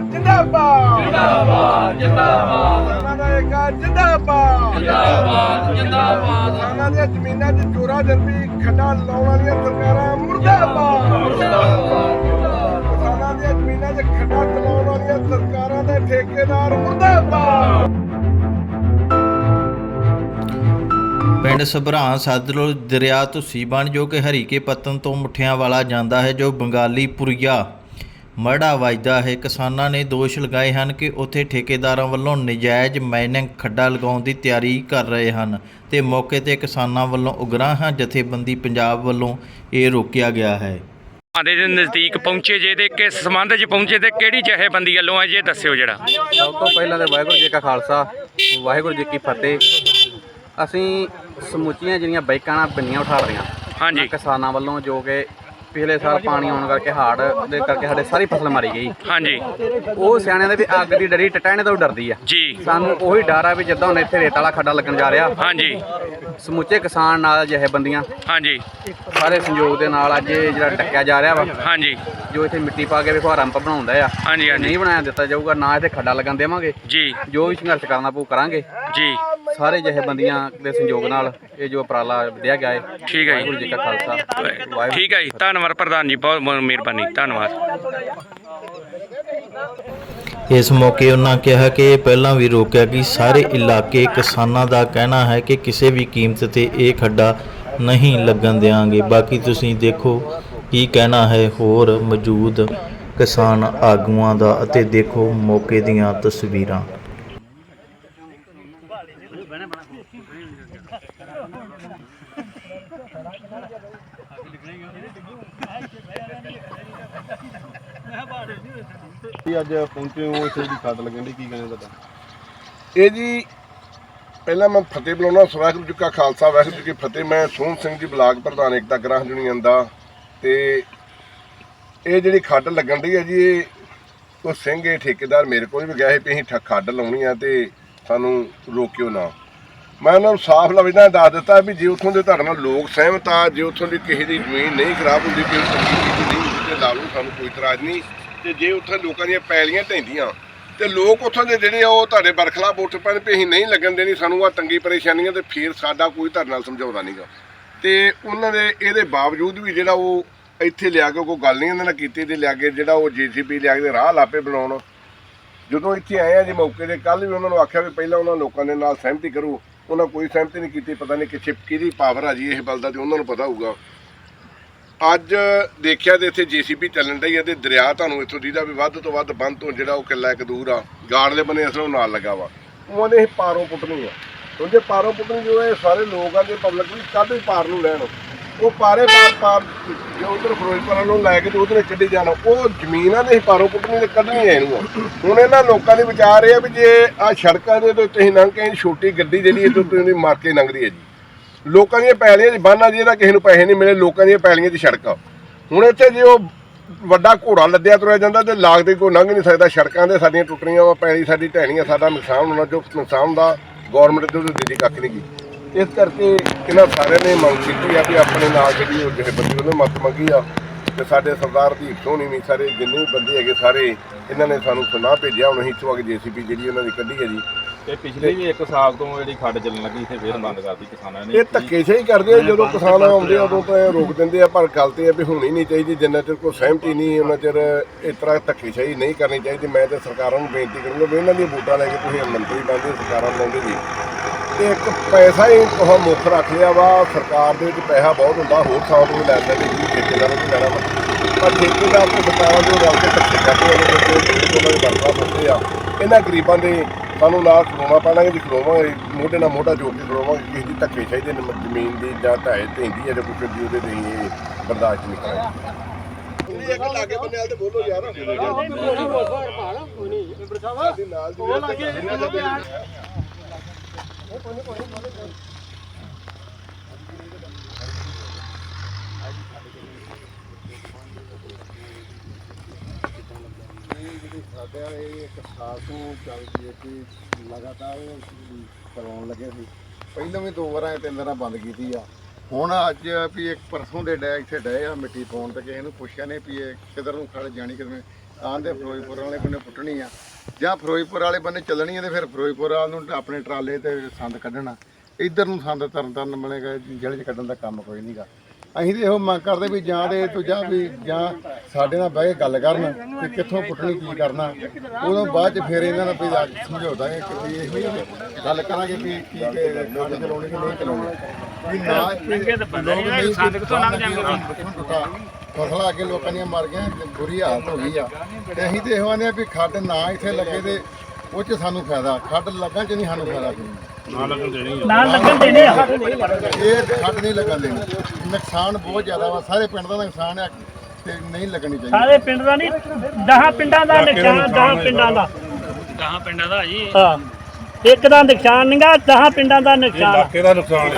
ਜਿੰਦਾਬਾਦ। ਜਿੰਦਾਬਾਦ ਜਿੰਦਾਬਾਦ। ਕਿਸਾਨਾਂ ਦਾ ਏਕਾ ਜਿੰਦਾਬਾਦ। ਜਿੰਦਾਬਾਦ ਜਿੰਦਾਬਾਦ। ਕਿਸਾਨਾਂ ਦੀਆਂ ਜ਼ਮੀਨਾਂ 'ਚ ਚੋਰਾ ਜਨਮੀ ਖੱਡਾ ਲਾਉਣ ਵਾਲੀਆਂ ਸਰਕਾਰਾਂ ਮੁਰਦਾਬਾਦ। ਕਿਸਾਨਾਂ ਦੀਆਂ ਜ਼ਮੀਨਾਂ 'ਚ ਖੱਡਾ ਚਲਾਉਣ ਵਾਲੀਆਂ ਸਰਕਾਰਾਂ ਦੇ ਠੇਕੇਦਾਰ ਮੁਰਦਾਬਾਦ। ਪਿੰਡ ਸਭਰਾਂ ਸਤਲੁਜ ਦਰਿਆ ਤੁਸੀਂ ਬਣ ਜੋ ਕਿ ਹਰੀਕੇ ਪੱਤਨ ਤੋਂ ਮੁੱਠਿਆਂ ਵਾਲਾ ਜਾਂਦਾ ਹੈ ਜੋ ਬੰਗਾਲੀ ਪੁਰੀਆ ਮੜਾ ਵੱਜਦਾ ਹੈ। ਕਿਸਾਨਾਂ ਨੇ ਦੋਸ਼ ਲਗਾਏ ਹਨ ਕਿ ਉੱਥੇ ਠੇਕੇਦਾਰਾਂ ਵੱਲੋਂ ਨਜਾਇਜ਼ ਮਾਈਨਿੰਗ ਖੱਡਾ ਲਗਾਉਣ ਦੀ ਤਿਆਰੀ ਕਰ ਰਹੇ ਹਨ ਤੇ ਮੌਕੇ ਤੇ ਕਿਸਾਨਾਂ ਵੱਲੋਂ ਉਗਰਾਹਾਂ ਜਥੇਬੰਦੀ ਪੰਜਾਬ ਵੱਲੋਂ ਇਹ ਰੋਕਿਆ ਗਿਆ ਹੈ। ਆਦੇ ਦੇ ਨਜ਼ਦੀਕ ਪਹੁੰਚੇ ਜੇ ਤੇ ਕਿਸ ਸੰਬੰਧ 'ਚ ਪਹੁੰਚੇ ਤੇ ਕਿਹੜੀ ਜਥੇਬੰਦੀ ਵੱਲੋਂ ਆ ਜੇ ਦੱਸਿਓ ਜਿਹੜਾ ਸਭ ਤੋਂ ਪਹਿਲਾਂ ਤੇ ਵਾਹਿਗੁਰੂ ਜੀ ਕਾ ਖਾਲਸਾ ਵਾਹਿਗੁਰੂ ਜੀ ਕੀ ਫਤਿਹ। ਅਸੀਂ ਸਮੁੱਚੀਆਂ ਜਿਹੜੀਆਂ ਬਾਈਕਾਂ ਨਾਲ ਬੰਨੀਆਂ ਉਠਾ ਰਹੀਆਂ ਹਾਂਜੀ। ਕਿਸਾਨਾਂ ਵੱਲੋਂ ਜੋ ਕਿ ਪਿਛਲੇ ਸਾਲ ਪਾਣੀ ਆਉਣ ਕਰਕੇ ਹੜ੍ਹ ਦੇ ਕਰਕੇ ਸਾਡੇ ਸਾਰੀ ਫਸਲ ਮਾਰੀ ਗਈ। ਹਾਂਜੀ। ਉਹ ਸਿਆਣਿਆਂ ਦੇ ਵੀ ਅੱਗ ਦੀ ਡਰੀ ਟਟਾਣੇ ਤੋਂ ਡਰਦੀ ਆ। ਜੀ। ਸਾਨੂੰ ਉਹੀ ਡਰ ਆ ਵੀ ਜਿੱਦਾਂ ਹੁਣ ਇੱਥੇ ਰੇਤ ਵਾਲਾ ਖੱਡਾ ਲੱਗਣ ਜਾ ਰਿਹਾ। ਹਾਂਜੀ। ਸਮੁੱਚੇ ਕਿਸਾਨ ਨਾਲ ਜਿਹੇ ਬੰਦੀਆਂ। ਹਾਂਜੀ। ਸਾਰੇ ਸੰਯੋਗ ਦੇ ਨਾਲ ਅੱਜ ਇਹ ਜਿਹੜਾ ਟੱਕਿਆ ਜਾ ਰਿਹਾ ਵਾ ਹਾਂਜੀ। ਜੋ ਇੱਥੇ ਮਿੱਟੀ ਪਾ ਕੇ ਵੀ ਫੁਹਾਰਾ ਪੰਪ ਬਣਾਉਂਦਾ ਆ। ਹਾਂਜੀ ਹਾਂਜੀ। ਨਹੀਂ ਬਣਾਇਆ ਦਿੱਤਾ ਜਾਊਗਾ ਨਾ ਇੱਥੇ ਖੱਡਾ ਲੱਗਣ ਦੇਵਾਂਗੇ। ਜੀ। ਜੋ ਵੀ ਸੰਘਰਸ਼ ਕਰਨਾ ਪਊ ਕਰਾਂਗੇ। ਜੀ। ਸਾਰੇ ਜਿਹੇ ਬੰਦੀਆਂ ਦੇ ਸੰਯੋਗ ਨਾਲ ਇਹ ਜੋ ਉਪਰਾਲਾ ਵਧਿਆ ਗਿਆ ਹੈ। ਠੀਕ ਹੈ ਜੀ। ਵਾਹਿਗੁਰੂ ਜੀ ਕਾ ਖਾਲਸਾ। ਵਾਹਿਗੁਰੂ ਠੀਕ ਹੈ ਜੀ। ਧੰਨਵਾਦ ਪ੍ਰਧਾਨ ਜੀ ਬਹੁਤ ਬਹੁਤ ਮਿਹਰਬਾਨੀ। ਧੰਨਵਾਦ। ਇਸ ਮੌਕੇ ਉਹਨਾਂ ਕਿਹਾ ਕਿ ਇਹ ਪਹਿਲਾਂ ਵੀ ਰੋਕਿਆ ਕਿ ਸਾਰੇ ਇਲਾਕੇ ਕਿਸਾਨਾਂ ਦਾ ਕਹਿਣਾ ਹੈ ਕਿ ਕਿਸੇ ਵੀ ਕੀਮਤ ਤੇ ਇਹ ਖੱਡਾ ਨਹੀਂ ਲੱਗਣ ਦੇਵਾਂਗੇ ਬਾਕੀ ਤੁਸੀਂ ਦੇਖੋ ਕੀ ਕਹਿਣਾ ਹੈ। ਹੋਰ ਮੌਜੂਦ ਕਿਸਾਨ ਆਗੂਆਂ ਦਾ ਅਤੇ ਦੇਖੋ ਮੌਕੇ ਦੀਆਂ ਤਸਵੀਰਾਂ। ਜੀ ਅੱਜ ਪਹੁੰਚੇ ਹੋ ਇੱਥੇ ਦੀ ਖੱਡ ਲੱਗਣ ਦੀ ਕੀ ਕਹਿੰਦੇ ਤੁਹਾਡਾ? ਇਹ ਜੀ, ਪਹਿਲਾਂ ਮੈਂ ਫਤਿਹ ਬੁਲਾਉਣਾ ਵਾਹਿਗੁਰੂ ਜੀ ਕਾ ਖਾਲਸਾ, ਵਾਹਿਗੁਰੂ ਜੀ ਕੀ ਫਤਿਹ। ਮੈਂ ਸੋਹਣ ਸਿੰਘ ਜੀ, ਬਲਾਕ ਪ੍ਰਧਾਨ ਏਕਤਾ ਗ੍ਰਾਹ ਯੂਨੀਅਨ ਦਾ। ਤੇ ਇਹ ਜਿਹੜੀ ਖੱਡ ਲੱਗਣ ਦੀ ਹੈ ਜੀ, ਇਹ ਉਹ ਸਿੰਘ ਇਹ ਠੇਕੇਦਾਰ ਮੇਰੇ ਕੋਲ ਵੀ ਗਿਆ ਸੀ ਵੀ ਅਸੀਂ ਠ- ਖੱਡ ਲਾਉਣੀ ਆ ਤੇ ਸਾਨੂੰ ਰੋਕਿਓ ਨਾ। ਮੈਂ ਉਹਨਾਂ ਨੂੰ ਸਾਫ਼ ਲਫ਼ਜ਼ਾਂ ਦੱਸ ਦਿੱਤਾ ਵੀ ਜੇ ਉੱਥੋਂ ਦੇ ਤੁਹਾਡੇ ਨਾਲ ਲੋਕ ਸਹਿਮਤ ਆ, ਜੇ ਉੱਥੋਂ ਦੀ ਕਿਸੇ ਦੀ ਜ਼ਮੀਨ ਨਹੀਂ ਖਰਾਬ ਹੁੰਦੀ ਕੋਈ ਚੰਗੀ ਚੀਜ਼ ਨਹੀਂ ਹੁੰਦੀ ਤੇ ਲਾ ਲਓ, ਸਾਨੂੰ ਕੋਈ ਇਤਰਾਜ਼ ਨਹੀਂ। ਤੇ ਜੇ ਉੱਥੇ ਲੋਕਾਂ ਦੀਆਂ ਪੈਲੀਆਂ ਢਹਿੰਦੀਆਂ, ਤੇ ਲੋਕ ਉੱਥੋਂ ਦੇ ਜਿਹੜੇ ਆ, ਉਹ ਤੁਹਾਡੇ ਬਰਖਲਾਫ ਉੱਠ ਪੈਣ ਵੀ ਅਸੀਂ ਨਹੀਂ ਲੱਗਣ ਦੇਣੀ, ਸਾਨੂੰ ਆ ਤੰਗੀ ਪਰੇਸ਼ਾਨੀਆਂ ਤੇ ਫਿਰ ਸਾਡਾ ਕੋਈ ਤੁਹਾਡੇ ਨਾਲ ਸਮਝਾਉਂਦਾ ਨਹੀਂਗਾ ਤੇ ਉਹਨਾਂ ਦੇ ਇਹਦੇ ਬਾਵਜੂਦ ਵੀ ਜਿਹੜਾ ਉਹ ਇੱਥੇ ਲਿਆ ਕੇ ਕੋਈ ਗੱਲ ਨਹੀਂ ਉਹਨਾਂ ਨਾਲ ਕੀਤੀ, ਤੇ ਲਿਆ ਕੇ ਜਿਹੜਾ ਉਹ ਜੀਸੀਪੀ ਲਿਆ ਕੇ ਰਾਹ ਲਾਪੇ ਬਣਾਉਣ। ਜਦੋਂ ਇੱਥੇ ਆਏ ਆ ਜੀ ਮੌਕੇ ਤੇ ਕੱਲ ਵੀ ਉਹਨਾਂ ਨੂੰ ਆਖਿਆ ਵੀ ਪਹਿਲਾਂ ਉਹਨਾਂ ਲੋਕਾਂ ਦੇ ਨਾਲ ਸਹਿਮਤੀ ਕਰੋ। ਉਹਨਾਂ ਕੋਈ ਸਹਿਮਤੀ ਨਹੀਂ ਕੀਤੀ, ਪਤਾ ਨਹੀਂ ਕਿ ਕਿਹਦੀ ਪਾਵਰ ਆ ਜੀ, ਇਹ ਬਲਦਾ ਤੇ ਉਹਨਾਂ ਨੂੰ ਪਤਾ ਹੋਊਗਾ। ਅੱਜ ਦੇਖਿਆ ਤੇ ਇੱਥੇ ਜੀਸੀਪੀ ਚੱਲਣ ਡਈ ਹੈ ਤੇ ਦਰਿਆ ਤੁਹਾਨੂੰ ਇੱਥੋਂ ਦੀਦਾ ਵੀ ਵੱਧ ਤੋਂ ਵੱਧ ਬੰਦ ਤੋਂ ਜਿਹੜਾ ਉਹ ਕਿੱਲਾ ਇੱਕ ਦੂਰ ਆ, ਗਾੜ ਦੇ ਬੰਨੇ ਅਸਲੋਂ ਨਾਲ ਲੱਗਾ ਵਾ। ਉਹਨੇ ਇਹ ਪਾਰੋਂ ਪੁੱਟਣੀ ਆ। ਉਹਦੇ ਪਾਰੋਂ ਪੁੱਟਣੀ ਜੋ ਇਹ ਸਾਰੇ ਲੋਕ ਆ ਦੇ ਪਬਲਿਕ ਵੀ ਕੱਢ ਪਾਰ ਨੂੰ ਲੈਣ ਉਹ ਪਾਰੇ ਪਾਰ ਪਾਰ ਜੋ ਉਧਰ ਫਿਰੋਜ਼ਪੁਰ ਨੂੰ ਲੈ ਕੇ ਤੇ ਉਧਰ ਕੱਢੀ ਜਾਣਾ, ਉਹ ਜ਼ਮੀਨਾਂ ਦੇ ਪਾਰੋਂ ਪੁੱਟਣੀ ਤੇ ਕੱਢਣੀ ਐ ਇਹਨੂੰ ਹੁਣ ਇਹਨਾਂ ਲੋਕਾਂ ਦੇ ਵਿਚਾਰ ਇਹ ਆ ਵੀ ਜੇ ਆ ਸੜਕਾਂ ਦੇ ਉੱਤੇ ਤੁਸੀਂ ਲੰਘ ਕੇ ਛੋਟੀ ਗੱਡੀ ਜਿਹੜੀ ਇਹ ਤੋਂ ਤੁਸੀਂ ਮਾਰ ਕੇ ਲੰਘਦੀ ਹੈ ਜੀ। ਲੋਕਾਂ ਦੀਆਂ ਪੈਲੀਆਂ 'ਚ ਬੰਨ੍ਹ ਆ ਜਿਹਦਾ ਕਿਸੇ ਨੂੰ ਪੈਸੇ ਨਹੀਂ ਮਿਲੇ, ਲੋਕਾਂ ਦੀਆਂ ਪੈਲੀਆਂ 'ਚ ਸੜਕਾਂ। ਹੁਣ ਇੱਥੇ ਜੇ ਉਹ ਵੱਡਾ ਘੋੜਾ ਲੱਦਿਆ ਤੁਰਿਆ ਜਾਂਦਾ ਤੇ ਲਾਗਦੇ ਕੋਈ ਲੰਘ ਨਹੀਂ ਸਕਦਾ, ਸੜਕਾਂ ਦੇ ਸਾਡੀਆਂ ਟੁੱਟਣੀਆਂ ਵਾ, ਪੈਲੀ ਸਾਡੀ ਢਹਿਣੀਆਂ, ਸਾਡਾ ਨੁਕਸਾਨ ਹੋਣਾ, ਜੋ ਨੁਕਸਾਨ ਦਾ ਗਵਰਨਮੈਂਟ ਦੇ ਉਹਦੇ ਦਿੱਤੀ ਕੱਖ ਨਹੀਂ ਗਈ। ਇਸ ਕਰਕੇ ਇਹਨਾਂ ਸਾਰਿਆਂ ਨੇ ਮੰਗ ਕੀਤੀ ਆ ਵੀ ਆਪਣੇ ਨਾਲ ਜਿਹੜੀ ਉਹ ਜਿਹੜੇ ਬੰਦੇ ਉਹਨੇ ਮਤ ਮੰਗੀ ਆ ਤੇ ਸਾਡੇ ਸਰਦਾਰ ਦੀ ਸੋਹਣੀ ਵੀ ਸਾਰੇ ਜਿੰਨੇ ਵੀ ਬੰਦੇ ਹੈਗੇ ਸਾਰੇ ਇਹਨਾਂ ਨੇ ਸਾਨੂੰ ਸੁਨਾਹ ਭੇਜਿਆ ਹੁਣ ਅਸੀਂ ਇੱਥੋਂ ਆ ਕੇ ਜੀਸੀਪੀ ਜਿਹੜੀ ਉਹਨਾਂ ਦੀ ਕੱਢੀ ਹੈ ਜੀ। ਤੇ ਪਿਛਲੇ ਵੀ 1 ਸਾਲ ਤੋਂ ਜਿਹੜੀ ਖੱਡ ਚੱਲਣ ਲੱਗੀ ਇੱਥੇ ਫੇਰ ਬੰਦ ਕਰਤੀ ਕਿਸਾਨਾਂ ਨੇ। ਇਹ ਧੱਕੇ ਸਹੀ ਕਰਦੇ ਆ ਜਦੋਂ ਕਿਸਾਨ ਆਉਂਦੇ ਆ ਉਦੋਂ ਤਾਂ ਇਹ ਰੋਕ ਦਿੰਦੇ ਆ ਪਰ ਗੱਲ ਤੇ ਇਹ ਵੀ ਹੋਣੀ ਨਹੀਂ ਚਾਹੀਦੀ ਜਿੰਨਾ ਚਿਰ ਕੋਈ ਸਹਿਮਤੀ ਨਹੀਂ ਉਹਨਾਂ ਚਿਰ ਇਸ ਤਰ੍ਹਾਂ ਧੱਕੇ ਸਹੀ ਨਹੀਂ ਕਰਨੀ ਚਾਹੀਦੀ। ਮੈਂ ਤੇ ਸਰਕਾਰਾਂ ਨੂੰ ਬੇਨਤੀ ਕਰੂੰਗਾ ਵੀ ਇਹਨਾਂ ਦੀਆਂ ਵੋਟਾਂ ਲੈ ਕੇ ਤੁਸੀਂ ਮੰਤਰੀ ਬਣਦੇ ਸਰਕਾਰਾਂ ਬਣਾਉਂਦੇ ਜੀ। ਤੇ ਇੱਕ ਪੈਸਾ ਹੀ ਉਹ ਮੁੱਖ ਰੱਖ ਲਿਆ ਵਾ ਸਰਕਾਰ ਦੇ ਵਿੱਚ ਪੈਸਾ ਬਹੁਤ ਹੁੰਦਾ ਹੋਰ ਥਾਂ ਤੋਂ ਵੀ ਲੈ ਲੈਂਦੇ ਜੀ ਠੇਕੇਦਾਰਾਂ ਤੋਂ ਲੈਣਾ ਵਾ ਪਰ ਠੇਕੇਦਾਰ ਤੇ ਸਰਕਾਰਾਂ ਦੇ ਰਲ ਕੇ ਧੱਕੇ ਕਰਦੇ ਆ ਜਿਹੜੇ ਉਹਨਾਂ ਦੇ ਬਰਖਾ ਬੰਦੇ ਆ ਇਹਨਾਂ ਗਰੀਬਾਂ ਦੇ ਸਾਨੂੰ ਨਾਲ ਖਲੋਣਾ ਪੈਣਾ ਕਿ ਖਲੋਵਾਂਗੇ ਮੋਢੇ ਨਾਲ ਮੋਢਾ ਜੋੜ ਕੇ ਖਲੋਵਾਂਗੇ ਕਿਸੇ ਦੀ ਧੱਕੇ ਚਾਹੀਦੇ ਨੇ ਜ਼ਮੀਨ ਦੀ ਜਾਂ ਢਾਏ ਢੈਂਦੀ ਹੈ ਜਾਂ ਕੁਛ ਦੀ ਉਹਦੇ ਨਹੀਂ ਇਹ ਬਰਦਾਸ਼ਤ ਨਹੀਂ ਕਰਾਂਗੇ ਤੁਸੀਂ ਇੱਕ ਲਾਗੇ ਬੰਨੇ ਵਾਲ ਤੇ ਬੋਲੋ ਯਾਰ ਸਾਡੀ ਨਾਲ ਦੀ ਸਾਡਾ ਇਹ ਇੱਕ ਸਾਲ ਤੋਂ ਚੱਲਦੀ ਹੈ ਕਿ ਲਗਾਤਾਰ ਕਰਵਾਉਣ ਲੱਗੇ ਸੀ ਪਹਿਲਾਂ ਵੀ ਦੋ ਵਾਰਾਂ ਤਿੰਨ ਵਾਰਾਂ ਬੰਦ ਕੀਤੀ ਆ ਹੁਣ ਅੱਜ ਵੀ ਇੱਕ ਪਰਸੋਂ ਦੇ ਡੈ ਇੱਥੇ ਡਏ ਆ ਮਿੱਟੀ ਪਾਉਣ ਤੇ ਕਿਸੇ ਨੂੰ ਪੁੱਛਿਆ ਨੇ ਵੀ ਇਹ ਕਿਧਰ ਨੂੰ ਖੜ ਜਾਣੀ ਕਿਧਰ ਆਂਦੇ ਫਿਰੋਜ਼ਪੁਰ ਵਾਲੇ ਬੰਨੇ ਪੁੱਟਣੀ ਆ। ਜਾਂ ਫਿਰੋਜ਼ਪੁਰ ਵਾਲੇ ਬੰਨੇ ਚੱਲਣੀ ਆ ਤੇ ਫਿਰ ਫਿਰੋਜ਼ਪੁਰ ਵਾਲ ਨੂੰ ਆਪਣੇ ਟਰਾਲੇ ਤੇ ਸੰਦ ਕੱਢਣਾ। ਇੱਧਰ ਨੂੰ ਸੰਦ ਤਰਨ ਤਰਨ ਬਣੇਗਾ ਜਿਹੜੇ ਚ ਕੱਢਣ ਦਾ ਕੰਮ ਕੋਈ ਨਹੀਂਗਾ ਅਸੀਂ ਤੇ ਇਹੋ ਮੰਗ ਕਰਦੇ ਵੀ ਜਾਂ ਤੇ ਤੂੰ ਜਾਂ ਵੀ ਜਾਂ ਸਾਡੇ ਨਾਲ ਬਹਿ ਕੇ ਗੱਲ ਕਰਨ ਕਿ ਕਿੱਥੋਂ ਪੁੱਟਣੀ ਕੀ ਕਰਨਾ। ਉਦੋਂ ਬਾਅਦ ਚ ਫਿਰ ਇਹਨਾਂ ਨਾਲ ਵੀ ਆ ਕੇ ਸਮਝਾਉਂਦਾਂਗੇ ਕਿ ਵੀ ਇਹੋ ਹੀ ਗੱਲ ਕਰਾਂਗੇ ਕੀ ਕਿ ਗੱਲ ਚਲਾਉਣੀ ਕਿ ਨਹੀਂ ਚਲਾਉਣੀ। ਵੀ ਨਾ ਸੰਦ ਕਿੱਥੋਂ ਲੰਘ ਜਾਂਦੇ ਫਸਲਾਂ ਅੱਗੇ ਲੋਕਾਂ ਦੀਆਂ ਮਰ ਗਈਆਂ ਤੇ ਬੁਰੀ ਹਾਲਤ ਹੋ ਗਈ ਆ। ਤੇ ਅਸੀਂ ਤੇ ਇਹੋ ਆਨੇ ਆ ਵੀ ਖੱਡ ਨਾ ਇੱਥੇ ਲੱਗੇ ਤੇ ਉਹ ਚ ਸਾਨੂੰ ਫਾਇਦਾ। ਖੱਡ ਲੱਗਣ ਚ ਨਹੀਂ ਸਾਨੂੰ ਫਾਇਦਾ। ਕੋਈ ਨਾਲ ਲੱਗਣ ਦੇਣੇ ਆ ਇਹ ਖੱਡ ਨਹੀਂ ਲੱਗਣ ਦੇਣੀ। ਨੁਕਸਾਨ ਬਹੁਤ ਜ਼ਿਆਦਾ ਵਾ। ਸਾਰੇ ਪਿੰਡ ਦਾ ਨੁਕਸਾਨ ਆ ਤੇ ਨਹੀਂ ਲੱਗਣੀ ਚਾਹੀਦੀ। ਸਾਰੇ ਪਿੰਡ ਦਾ ਨਹੀਂ 10 ਪਿੰਡਾਂ ਦਾ ਨੁਕਸਾਨ 10 ਪਿੰਡਾਂ ਦਾ। 10 ਪਿੰਡਾਂ ਦਾ ਜੀ। ਹਾਂ। ਇੱਕ ਦਾ ਨੁਕਸਾਨ ਨਹੀਂਗਾ 10 ਪਿੰਡਾਂ ਦਾ ਨੁਕਸਾਨ ਕਿਹਦਾ ਨੁਕਸਾਨ